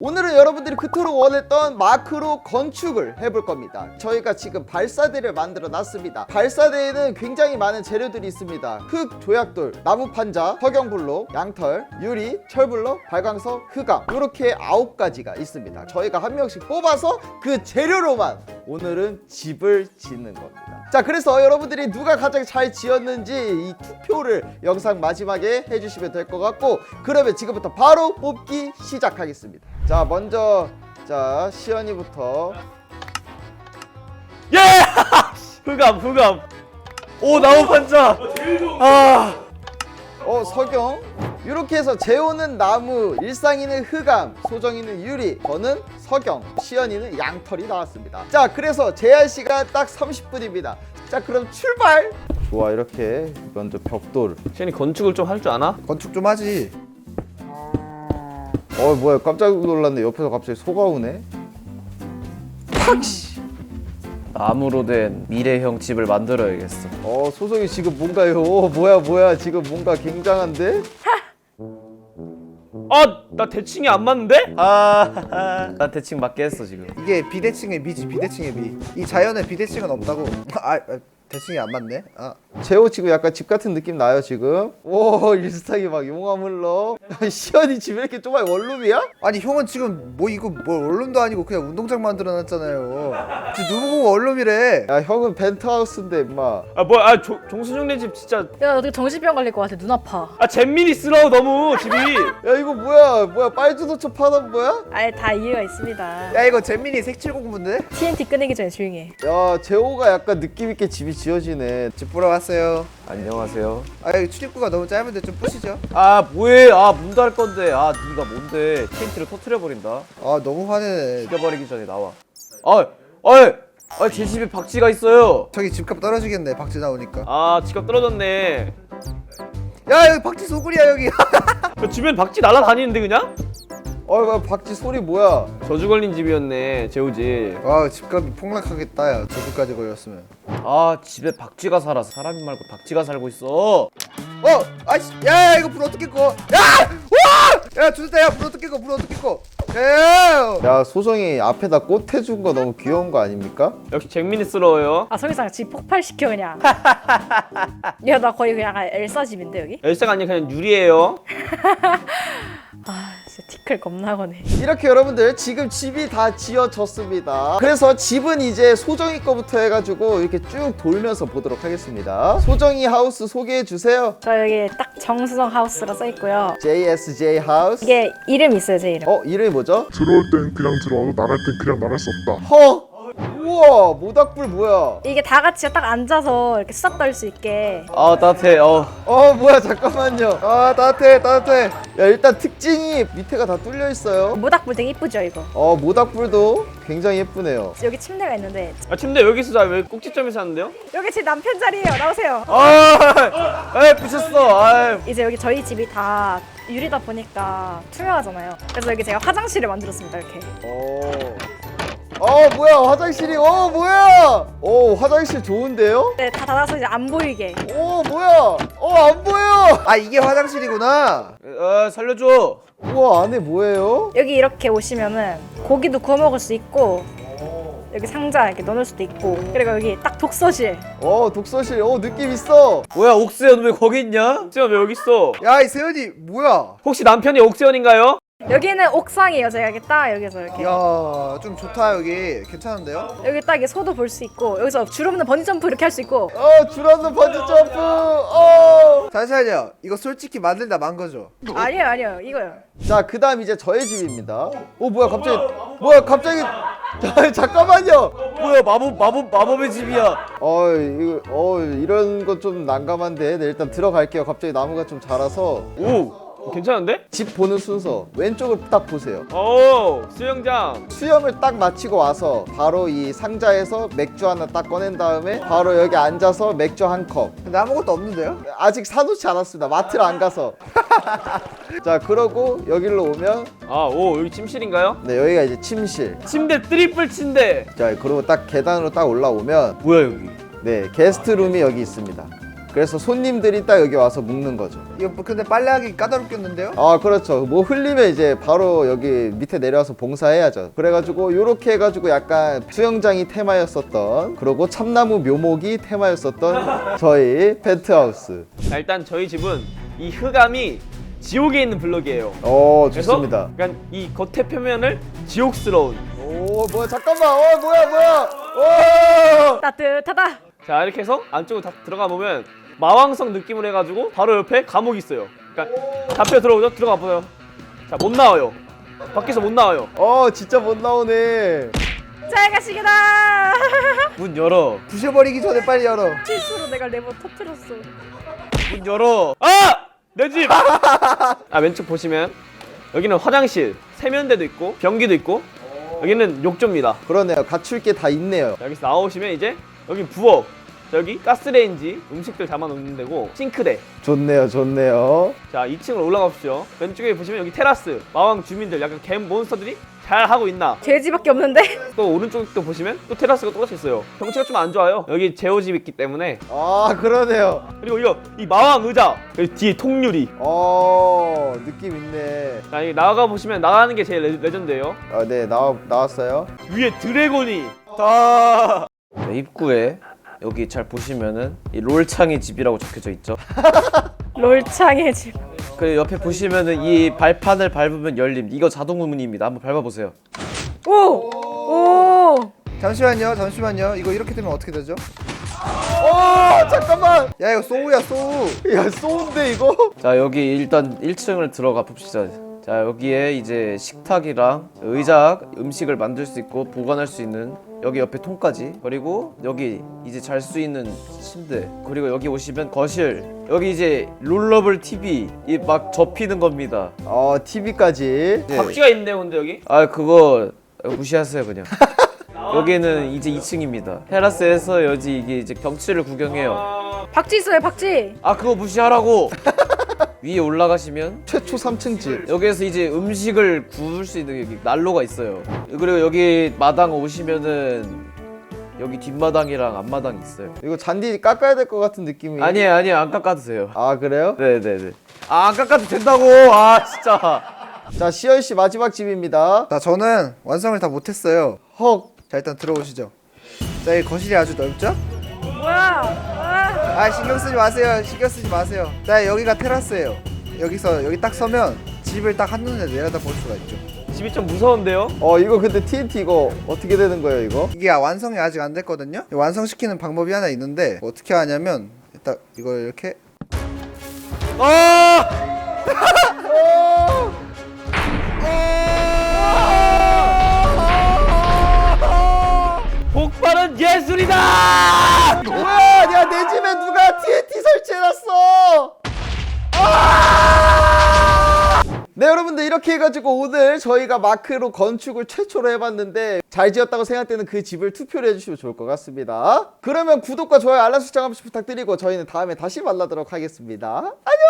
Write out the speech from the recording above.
오늘은 여러분들이 그토록 원했던 마크로 건축을 해볼 겁니다. 저희가 지금 발사대를 만들어 놨습니다. 발사대에는 굉장히 많은 재료들이 있습니다. 흙, 조약돌, 나무 판자, 석영블록, 양털, 유리, 철블록, 발광석, 흑암 이렇게 아홉 가지가 있습니다. 저희가 한 명씩 뽑아서 그 재료로만 오늘은 집을 짓는 겁니다. 자, 그래서 여러분들이 누가 가장 잘 지었는지 이 투표를 영상 마지막에 해주시면 될 것 같고 그러면 지금부터 바로 뽑기 시작하겠습니다. 자, 먼저 자 시연이부터 예! 흑암 흑암 오 나무 판자 아어 석영 이렇게 해서 재호는 나무, 일상이는 흑암, 소정이는 유리, 저는 석영, 시연이는 양털이 나왔습니다. 자, 그래서 제한 시간 딱 30분입니다. 자, 그럼 출발. 좋아, 이렇게 먼저 벽돌. 시현이 건축을 좀 할 줄 아나? 건축 좀 하지. 어, 뭐야? 깜짝 놀랐네. 옆에서 갑자기 소가 오네. 팍 씨. 나무로 된 미래형 집을 만들어야겠어 어, 소정이 지금 뭔가요? 어, 뭐야, 뭐야? 지금 뭔가 굉장한데? 아 나 대칭이 안 맞는데? 아나 대칭 맞게 했어 지금 이게 비대칭의 미지 비대칭의 미. 이 자연에 비대칭은 없다고. 아, 아 대칭이 안 맞네. 아. 재호 지금 약간 집 같은 느낌 나요 지금? 오 일상이 막 용암 흘러. 시연이 집왜 이렇게 좁아요? 원룸이야? 아니 형은 지금 뭐 이거 뭐 원룸도 아니고 그냥 운동장 만들어놨잖아요. 지금 누구 보고 원룸이래. 야 형은 펜트하우스인데 임마. 아 뭐야? 아 조, 종수정네 집 진짜. 야 어떻게 정신병 걸릴 것 같아 눈 아파. 아 잼민이스러워 너무 집이. 야 이거 뭐야? 뭐야? 빨주노초 파는 뭐야? 아예 다 이유가 있습니다. 야 이거 잼민이 색칠 공부인데? TNT 꺼내기 전에 조용히 해. 야 재호가 약간 느낌 있게 집이 지어지네 집 보러 왔어요. 안녕하세요 아 여기 출입구가 너무 짧은데 좀 부시죠. 아 뭐해 아문 닫을 건데 아 네가 뭔데 TNT를 터트려 버린다 아 너무 화내네. 죽여버리기 전에 나와 아아아제 집에 박쥐가 있어요 저기 집값 떨어지겠네 박쥐 나오니까. 아 집값 떨어졌네 야 여기 박쥐 소굴이야 여기. 그 주변 박쥐 날아다니는데 그냥? 어 이거 박쥐 소리 뭐야 저주 걸린 집이었네 재우 집. 와 집값이 폭락하겠다 야 저주까지 걸렸으면. 아 집에 박쥐가 살아서 사람이 말고 박쥐가 살고 있어. 어! 아이씨! 야, 야 이거 불 어떻게 꺼? 야! 와! 야 주세요 야불 어떻게 꺼? 불 어떻게 꺼? 야! 야 소정이 앞에다 꽃 해준 거 너무 귀여운 거 아닙니까? 역시 쟁민이스러워요. 아 성희상 집 폭발시켜 그냥 야나 거의 그냥 엘사 집인데 여기? 열쇠가 아니라 그냥 유리예요. 아 티클 겁나 거네. 이렇게 여러분들 지금 집이 다 지어졌습니다. 그래서 집은 이제 소정이 거부터 해가지고 이렇게 쭉 돌면서 보도록 하겠습니다. 소정이 하우스 소개해 주세요. 저 여기 딱 정수성 하우스라 써있고요. JSJ 하우스? 이게 이름 있어요 제 이름. 어 이름이 뭐죠? 들어올 땐 그냥 들어와도 나갈 땐 그냥 나갈 수 없다. 허! 우와 모닥불 뭐야? 이게 다 같이 딱 앉아서 이렇게 수다 떨 수 있게. 아 따뜻해. 어. 어 뭐야 잠깐만요. 아 따뜻해 따뜻해. 야 일단 특징이 밑에가 다 뚫려 있어요. 모닥불 되게 이쁘죠 이거? 어 모닥불도 굉장히 예쁘네요. 여기 침대가 있는데. 아 침대 여기서 자왜 꼭지점에서 하는데요? 여기 제 남편 자리예요. 나오세요. 아, 아 부셨어. 아, 이제 여기 저희 집이 다 유리다 보니까 투명하잖아요. 그래서 여기 제가 화장실을 만들었습니다 이렇게. 어. 어 뭐야 화장실이 어 뭐야 어 화장실 좋은데요? 네, 다 닫아서 이제 안 보이게 오 뭐야 어 안 보여 아 이게 화장실이구나. 어 살려줘. 우와 안에 뭐예요? 여기 이렇게 오시면은 고기도 구워 먹을 수 있고 여기 상자 이렇게 넣을 수도 있고 그리고 여기 딱 독서실 어 독서실 어 느낌 있어 뭐야 옥세현 왜 거기 있냐? 옥세현 왜 여기 있어? 야이 세연이 뭐야? 혹시 남편이 옥세현인가요? 여기는 옥상이에요. 제가 이렇게 딱 여기서 이렇게. 야좀 좋다 여기. 괜찮은데요? 여기 딱 이렇게 소도 볼 수 있고 여기서 줄 없는 번지 점프 이렇게 할 수 있고. 어 줄없는 번지 점프. 어. 잠시만요. 이거 솔직히 만들다 만 거죠? 아니에요 아니에요. 이거요. 자 그다음 이제 저의 집입니다. 오 뭐야 갑자기 뭐야 갑자기. 자, 잠깐만요. 뭐야 마법 마법 마법의 집이야. 어 이거 어 이런 거 좀 난감한데. 네, 일단 들어갈게요. 갑자기 나무가 좀 자라서. 오 괜찮은데? 집 보는 순서 왼쪽을 딱 보세요 오 수영장. 수영을 딱 마치고 와서 바로 이 상자에서 맥주 하나 딱 꺼낸 다음에 바로 여기 앉아서 맥주 한 컵. 근데 아무것도 없는데요? 아직 사놓지 않았습니다. 마트를 안 가서. 자, 그러고 여기로 오면 아오 여기 침실인가요? 네, 여기가 이제 침실. 침대 트리플 침대. 자, 그리고 딱 계단으로 딱 올라오면 뭐야 여기? 네, 게스트룸이 여기 있습니다. 그래서 손님들이 딱 여기 와서 묵는 거죠. 이거 뭐 근데 빨래하기 까다롭겠는데요? 아 그렇죠 뭐 흘리면 이제 바로 여기 밑에 내려와서 봉사해야죠 그래가지고 요렇게 해가지고 약간 수영장이 테마였었던 그리고 참나무 묘목이 테마였었던 저희 펜트하우스 자, 일단 저희 집은 이 흑암이 지옥에 있는 블럭이에요. 어 좋습니다 약간 이 겉에 표면을 지옥스러운 오 뭐야 잠깐만 어 뭐야 뭐야 오 따뜻하다. 자 이렇게 해서 안쪽으로 다 들어가 보면 마왕성 느낌으로 해가지고 바로 옆에 감옥이 있어요. 그러니까 잡혀 들어오죠? 들어가 보세요. 자 못 나와요. 밖에서 못 나와요. 어 진짜 못 나오네 잘 가시게다. 문 열어. 부셔버리기 전에 빨리 열어 실수로 내가 레버 터트렸어. 문 열어. 아! 내 집. 아 왼쪽 보시면 여기는 화장실, 세면대도 있고 변기도 있고 여기는 욕조입니다. 그러네요 갖출 게 다 있네요 자, 여기서 나오시면 이제 여기 부엌, 자, 여기 가스레인지, 음식들 담아놓는 데고 싱크대. 좋네요 좋네요 자 2층으로 올라가십시오. 왼쪽에 보시면 여기 테라스, 마왕 주민들 약간 갬 몬스터들이 잘 하고 있나? 돼지밖에 없는데? 또 오른쪽도 보시면 또 테라스가 똑같이 있어요. 경치가 좀 안 좋아요. 여기 제오집 있기 때문에 아 그러네요 그리고 이거 이 마왕 의자 여기 뒤에 통유리. 어 느낌 있네 자 여기 나가 보시면 나가는 게 제일 레, 레전드예요. 아 네 나와 나왔어요 위에 드래곤이 다. 네, 입구에 여기 잘 보시면은 이 롤창의 집이라고 적혀져 있죠. 롤창의 집. 그 옆에 보시면은 이 발판을 밟으면 열림. 이거 자동 문입니다. 한번 밟아 보세요. 오! 오! 잠시만요 잠시만요 이거 이렇게 되면 어떻게 되죠? 어 잠깐만 야 이거 소우야 소우 야 쏘는데 이거 자 여기 일단 1층을 들어가 봅시다. 자 여기에 이제 식탁이랑 의자, 음식을 만들 수 있고 보관할 수 있는 여기 옆에 통까지 그리고 여기 이제 잘 수 있는 침대 그리고 여기 오시면 거실 여기 이제 롤러블 TV 이 막 접히는 겁니다. 어 TV까지 박쥐가 있네요 근데 여기? 아 그거 무시하세요 그냥. 여기는 이제 2층입니다. 테라스에서 여기 이게 이제 경치를 구경해요. 박쥐 있어요, 박쥐. 아 그거 무시하라고. 위에 올라가시면 최초 3층 집 여기에서 이제 음식을 구울 수 있는 여기 난로가 있어요. 그리고 여기 마당 오시면은 여기 뒷마당이랑 앞마당이 있어요. 이거 잔디 깎아야 될 것 같은 느낌이 아니에요, 아니에요. 안 깎아도 돼요. 아 그래요? 네네네. 아, 안 깎아도 된다고. 아, 진짜. 자 시연 씨 마지막 집입니다 자 저는 완성을 다 못했어요 헉 자 일단 들어오시죠 자 이 거실이 아주 넓죠? 뭐야? 아, 아 신경 쓰지 마세요 신경 쓰지 마세요 자 여기가 테라스예요 여기서 여기 딱 서면 집을 딱 한눈에 내려다 볼 수가 있죠 집이 좀 무서운데요? 어 이거 근데 TNT 이거 어떻게 되는 거예요 이거? 이게 완성이 아직 안 됐거든요 완성시키는 방법이 하나 있는데 어떻게 하냐면 일단 이걸 이렇게 아! 폭발은 예술이다! 뭐야 야 내 집에 누가 TNT 설치해놨어! 아! 네 여러분들 이렇게 해가지고 오늘 저희가 마크로 건축을 최초로 해봤는데 잘 지었다고 생각되는 그 집을 투표를 해주시면 좋을 것 같습니다. 그러면 구독과 좋아요 알람 설정 한 번씩 부탁드리고 저희는 다음에 다시 만나도록 하겠습니다. 안녕